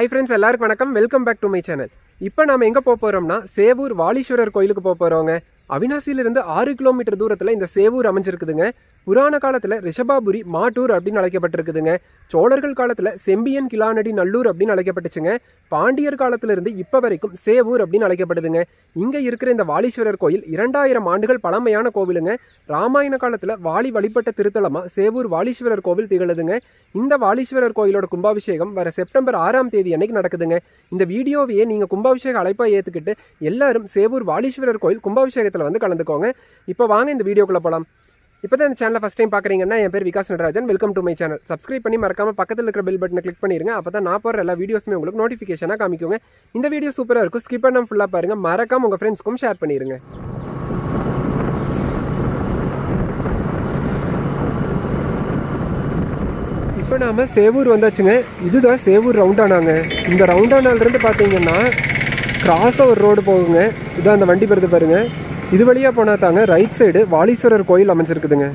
High friends எல்லாருக்கும் வணக்கம். Welcome back to my channel இப்போ நாம எங்கே போக போகிறோம்னா சேவூர் வாலீஸ்வரர் கோயிலுக்கு போக போகிறோங்க அவினாசியிலிருந்து ஆறு கிலோமீட்டர் தூரத்தில் இந்த சேவூர் அமைஞ்சிருக்குதுங்க. புராண காலத்தில் ரிஷபாபுரி மாட்டூர் அப்படின்னு அழைக்கப்பட்டிருக்குதுங்க. சோழர்கள் காலத்தில் செம்பியன் கிலானடி நல்லூர் அப்படின்னு அழைக்கப்பட்டுச்சுங்க. பாண்டியர் காலத்திலிருந்து இப்போ வரைக்கும் சேவூர் அப்படின்னு அழைக்கப்படுதுங்க. இங்கே இருக்கிற இந்த வாலீஸ்வரர் கோயில் இரண்டாயிரம் ஆண்டுகள் பழமையான கோவிலுங்க. ராமாயண காலத்தில் வாலி வழிபட்ட திருத்தலமாக சேவூர் வாலீஸ்வரர் கோவில் திகழுதுங்க. இந்த வாலீஸ்வரர் கோயிலோட கும்பாபிஷேகம் வர செப்டம்பர் ஆறாம் தேதி அன்னைக்கு நடக்குதுங்க. இந்த வீடியோவையே நீங்கள் கும்பாபிஷேக அழைப்பாக ஏற்றுக்கிட்டு எல்லாரும் சேவூர் வாலீஸ்வரர் கோயில் கும்பாபிஷேகத்தில் வந்து கலந்துக்கோங்க. இப்போ வாங்க இந்த வீடியோக்குள்ளே போகலாம் இப்போ தான் இந்த சேனலை ஃபஸ்ட் டைம் பார்க்குறீங்கன்னா என் பேர் Vikas Natarajan. Welcome to my channel subscribe பண்ணி மறக்காம பக்கத்தில் இருக்கிற பெல் பட்டனை கிளிக் பண்ணிருங்க. அப்போ தான் நான் போகிற எல்லா வீடியோஸுமே உங்களுக்கு நோட்டிஃபிகேஷனாக காமிக்குங்க. இந்த வீடியோ சூப்பராக இருக்கும். ஸ்கிப் பண்ணாமல் ஃபுல்லாக பாருங்கள் மறக்காம உங்கள் ஃப்ரெண்ட்ஸ்க்கும் ஷேர் பண்ணிடுங்க இப்போ நாம சேவூர் வந்தாச்சுங்க. இதுதான் சேவூர் ரவுண்டானாங்க. இந்த ரவுண்டானாலிருந்து பார்த்தீங்கன்னா கிராஸாக ஒரு ரோடு போகுங்க. இதான் அந்த வண்டி பெறுது பாருங்கள் இது வழியாக போனால் தாங்க ரைட் சைடு வாலீஸ்வரர் கோயில் அமைஞ்சிருக்குதுங்க.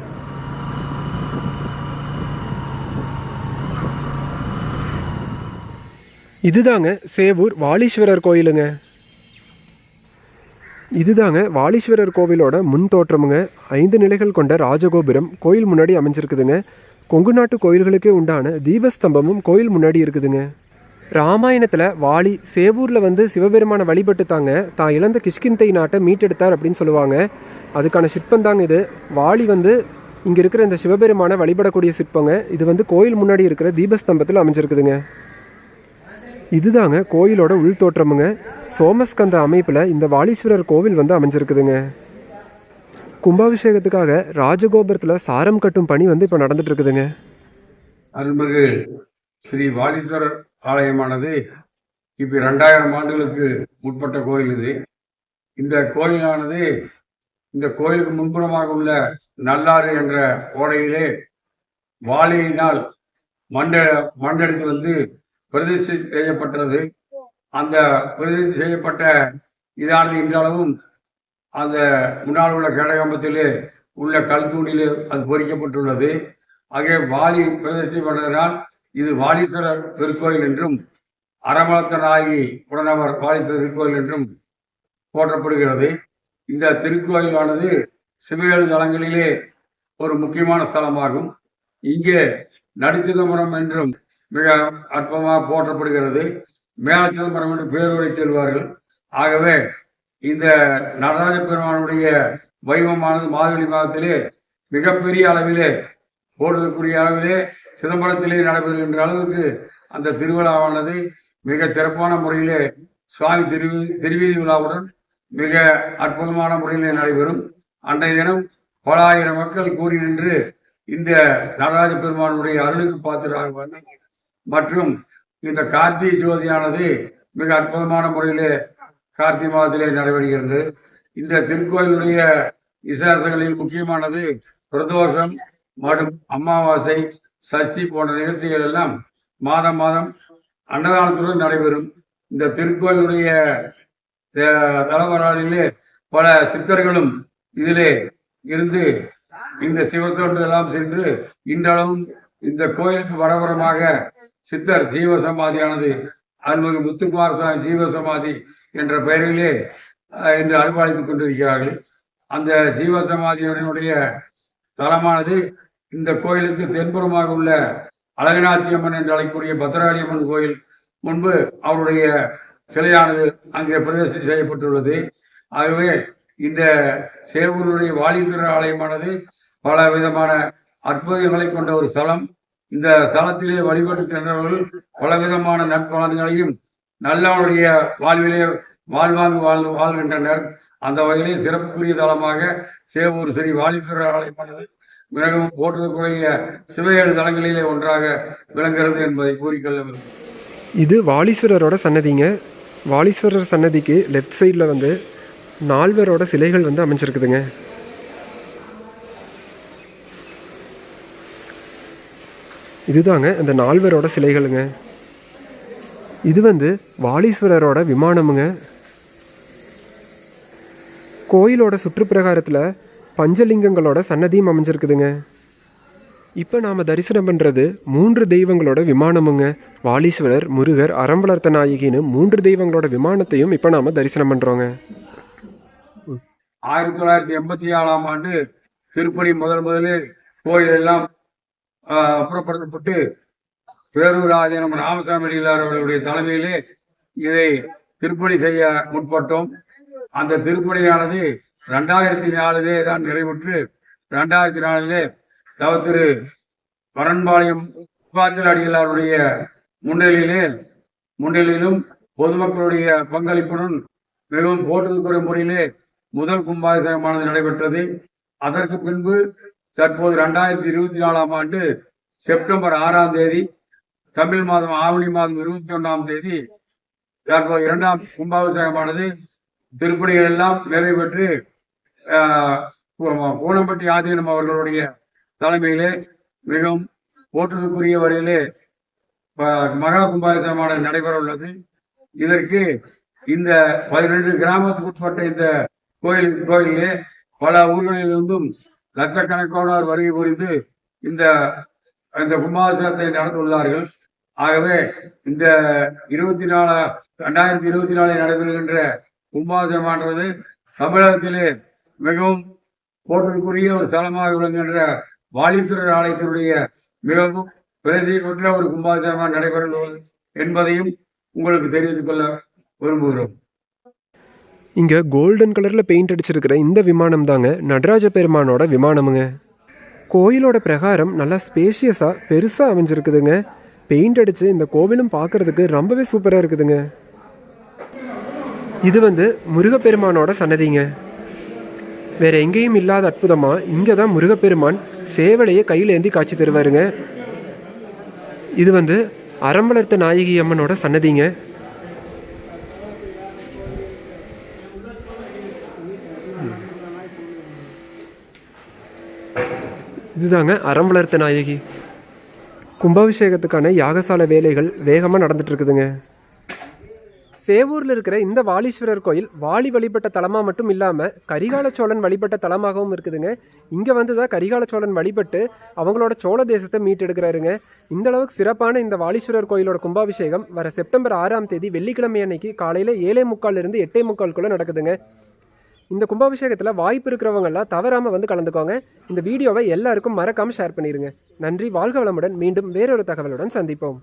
இதுதாங்க சேவூர் வாலீஸ்வரர் கோயிலுங்க. இதுதாங்க வாலீஸ்வரர் கோவிலோட முன் தோற்றமுங்க. ஐந்து நிலைகள் கொண்ட ராஜகோபுரம் கோயில் முன்னாடி அமைஞ்சிருக்குதுங்க. கொங்கு நாட்டு கோயில்களுக்கே உண்டான தீபஸ்தம்பமும் கோயில் முன்னாடி இருக்குதுங்க. ராமாயணத்தில் வாலி சேவூரில் வந்து சிவபெருமானை வழிபட்டு தாங்க தான் இழந்த கிஷ்கிந்தை நாட்டை மீட்டெடுத்தார் அப்படின்னு சொல்லுவாங்க. அதுக்கான சிற்பம் தாங்க இது. வாலி வந்து இங்கே இருக்கிற இந்த சிவபெருமானை வழிபடக்கூடிய சிற்பங்க. இது வந்து கோயில் முன்னாடி இருக்கிற தீபஸ்தம்பத்தில் அமைஞ்சிருக்குதுங்க. இதுதாங்க கோயிலோட உள்தோற்றமுங்க சோமஸ்கந்த அமைப்பில் இந்த வாலீஸ்வரர் கோவில் வந்து அமைஞ்சிருக்குதுங்க. கும்பாபிஷேகத்துக்காக ராஜகோபுரத்தில் சாரம் கட்டும் பணி வந்து இப்போ நடந்துட்டு இருக்குதுங்க. அருள்மிகு ஸ்ரீ வாலீஸ்வரர் ஆலயமானது இப்போ ரெண்டாயிரம் ஆண்டுகளுக்கு முற்பட்ட கோயில் இது. இந்த கோயிலானது இந்த கோயிலுக்கு முன்புறமாக உள்ள நல்லாறு என்ற ஓடையிலே வாளியினால் மண்ட மண்டெடுத்து வந்து பிரதிஷ்டை செய்யப்பட்டது. அந்த பிரதிஷ்டை செய்யப்பட்ட இதானது இன்றளவும் அந்த முன்னால் உள்ள கேடகம்பத்திலே உள்ள கல் தூணிலே அது பொறிக்கப்பட்டுள்ளது. ஆகிய வாலி பிரதிஷ்டை பண்ணதனால் இது வாலீஸ்வரர் திருக்கோயில் என்றும் அறமளத்தனாகி உடனவர் வாலீஸ்வரர் திருக்கோயில் என்றும் போற்றப்படுகிறது. இந்த திருக்கோயிலானது சிவகேழு தலங்களிலே ஒரு முக்கியமான ஸ்தலமாகும். இங்கே நடுச்சிதம்பரம் என்றும் மிக அற்பமாக போற்றப்படுகிறது. மேல சிதம்பரம் என்று பேருரை செல்வார்கள். ஆகவே இந்த நடராஜ பெருமானுடைய வைபமானது மாதவெளி மாதத்திலே மிகப்பெரிய அளவிலே போடுறதுக்குரிய அளவிலே சிதம்பரத்திலே நடைபெறுகின்ற அளவுக்கு அந்த திருவிழாவானது மிக சிறப்பான முறையிலே சுவாமி திருவி திருவீதி விழாவுடன் மிக அற்புதமான முறையிலே நடைபெறும். அன்றைய தினம் பல ஆயிரம் மக்கள் கூடி நின்று இந்த நடராஜ பெருமானுடைய அருளுக்கு பாத்திராக மற்றும் இந்த கார்த்திகை ஜோதியானது மிக அற்புதமான முறையிலே கார்த்திகை மாதத்திலே நடைபெறுகிறது. இந்த திருக்கோயிலுடைய விசேஷங்களில் முக்கியமானது பிரதோஷம் மற்றும் அமாவாசை சஷ்டி போன்ற நிகழ்ச்சிகள் எல்லாம் மாதம் மாதம் அன்னதானத்துடன் நடைபெறும். இந்த திருக்கோயிலுடைய தலைவராளிலே பல சித்தர்களும் இதிலே இருந்து இந்த சிவத்தொண்டு எல்லாம் சென்று இன்றளவும் இந்த கோயிலுக்கு வடபுறமாக சித்தர் ஜீவ சமாதியானது அருள்மிகு முத்துக்குமார சுவாமி ஜீவ சமாதி என்ற பெயரிலே இன்று அனுபவித்துக் கொண்டிருக்கிறார்கள். அந்த ஜீவ சமாதியினுடைய தலமானது இந்த கோயிலுக்கு தென்புறமாக உள்ள அழகநாச்சியம்மன் என்று அழைக்கக்கூடிய அம்மன் கோயில் முன்பு அவருடைய சிலையானது அங்கே பிரவேசம் செய்யப்பட்டுள்ளது. ஆகவே இந்த சேவூருடைய வாலீஸ்வரர் ஆலயமானது பல விதமான அற்புதங்களை கொண்ட ஒரு ஸ்தலம். இந்த ஸ்தலத்திலே வழிபட்டு சென்றவர்கள் பல விதமான நற்பலன்களையும் நல்லவனுடைய வாழ்விலே வாழ்வாங்கு வாழ்ந்து வாழ்கின்றனர். அந்த வகையிலே சிறப்புக்குரிய தலமாக சேவூர் ஸ்ரீ வாலீஸ்வரர் ஆலயமானது மிகவும் போற்றக்கூடிய சிவையேழு தலங்களிலே ஒன்றாக விளங்குகிறது என்பதை கூறிக்கொள்ள இது வாலீஸ்வரரோட சன்னதிங்க. வாலீஸ்வரர் சன்னதிக்கு லெஃப்ட் சைடில் வந்து நால்வரோட சிலைகள் வந்து அமைஞ்சிருக்குதுங்க. இதுதாங்க அந்த நால்வரோட சிலைகளுங்க. இது வந்து வாலீஸ்வரரோட விமானமுங்க. கோயிலோட சுற்றுப்பிரகாரத்தில் பஞ்சலிங்கங்களோட சன்னதியும் அமைஞ்சிருக்குதுங்க. இப்போ நாம் தரிசனம் பண்ணுறது மூன்று தெய்வங்களோட விமானமுங்க. வாலீஸ்வரர் முருகர் அறம்பளர்த்த நாயகின்னு மூன்று தெய்வங்களோட விமானத்தையும் இப்போ நாம் தரிசனம் பண்ணுறோங்க ஆயிரத்தி தொள்ளாயிரத்தி எண்பத்தி ஏழாம் ஆண்டு திருப்பணி முதல் முதலில் கோயில் எல்லாம் அப்புறப்படுத்தப்பட்டு பேரூர் ஆதீனம் ராமசாமி அடிகளார் அவர்களுடைய தலைமையிலே இதை திருப்பணி செய்ய முற்பட்டோம். அந்த திருப்பணியானது ரெண்டாயிரத்தி நாலிலே தான் நிறைவுற்று ரெண்டாயிரத்தி நாலிலே தவ திரு பரன்பாளையம் உப்பாச்சல் அடிகளாருடைய முன்னிலையிலே முன்னிலையிலும் பொதுமக்களுடைய பங்களிப்புடன் மிகவும் போற்றுதற்குரிய முறையிலே முதல் கும்பாபிஷேகமானது நடைபெற்றது. அதற்கு பின்பு தற்போது ரெண்டாயிரத்தி இருபத்தி நாலாம் ஆண்டு செப்டம்பர் ஆறாம் தேதி தமிழ் மாதம் ஆவணி மாதம் இருபத்தி ஒன்றாம் தேதி தற்போது இரண்டாம் கும்பாபிஷேகமானது. திருப்பணிகள் எல்லாம் நிறைவு பெற்று பூனம்பட்டி ஆதீனம் அவர்களுடைய தலைமையிலே மிகவும் போற்றுதற்குரிய வரையிலே மகா கும்பாபிஷேகமானது நடைபெற உள்ளது இதற்கு இந்த பதினெண்டு கிராமத்துக்கு உட்பட்ட இந்த கோயில் கோயிலே பல ஊர்களிலிருந்தும் லட்சக்கணக்கானோர் வருகை புரிந்து இந்த இந்த கும்பாபிஷேகத்தை நடந்துள்ளார்கள் ஆகவே இந்த இருபத்தி நாலு ரெண்டாயிரத்தி இருபத்தி நாலில் நடைபெறுகின்ற கும்பாபிஷேகமானது தமிழகத்திலே மிகவும் போற்றுக்குரிய ஒரு ஸ்தலமாக விளங்குகின்ற வாலீஸ்வரர் ஆலயத்தினுடைய மிகவும் பிரதி கொண்ட ஒரு கும்பாபிஷேகமாக நடைபெறுகிறது என்பதையும் உங்களுக்கு தெரிவித்துக் கொள்ள விரும்புகிறோம். இங்கே கோல்டன் கலரில் பெயிண்ட் அடிச்சிருக்கிற இந்த விமானம் தாங்க நடராஜ பெருமானோட விமானமுங்க. கோயிலோட பிரகாரம் நல்லா ஸ்பேஷியஸாக பெருசாக அமைஞ்சிருக்குதுங்க. பெயிண்ட் அடித்து இந்த கோவிலும் பார்க்கறதுக்கு ரொம்பவே சூப்பராக இருக்குதுங்க. இது வந்து முருகப்பெருமானோட சன்னதிங்க. வேற எங்கேயும் இல்லாத அற்புதமாக இங்கே தான் முருகப்பெருமான் சேவலையை கையில் ஏந்தி காட்சி தருவாருங்க. இது வந்து அறம்பளர்த்த நாயகி அம்மனோட சன்னதிங்க. இதுதாங்க அறம் வளர்த்த நாயகி. கும்பாபிஷேகத்துக்கான யாகசால வேலைகள் வேகமாக நடந்துட்டு இருக்குதுங்க. சேவூரில் இருக்கிற இந்த வாலீஸ்வரர் கோயில் வாலி வழிபட்ட தலமாக மட்டும் இல்லாமல் கரிகால சோழன் வழிபட்ட தலமாகவும் இருக்குதுங்க. இங்கே வந்து தான் கரிகால சோழன் வழிபட்டு அவங்களோட சோழ தேசத்தை மீட்டெடுக்கிறாருங்க. இந்த அளவுக்கு சிறப்பான இந்த வாலீஸ்வரர் கோயிலோட கும்பாபிஷேகம் வர செப்டம்பர் ஆறாம் தேதி வெள்ளிக்கிழமை அன்னைக்கு காலையில் ஏழே முக்காலிருந்து எட்டே முக்கால்குள்ளே நடக்குதுங்க. இந்த கும்பாபிஷேகத்தில் வாய்ப்பு இருக்கிறவங்கெல்லாம் தவறாமல் வந்து கலந்துக்கோங்க. இந்த வீடியோவை எல்லாருக்கும் மறக்காமல் ஷேர் பண்ணிடுங்க நன்றி வாழ்க வளமுடன். மீண்டும் வேறொரு தகவலுடன் சந்திப்போம்.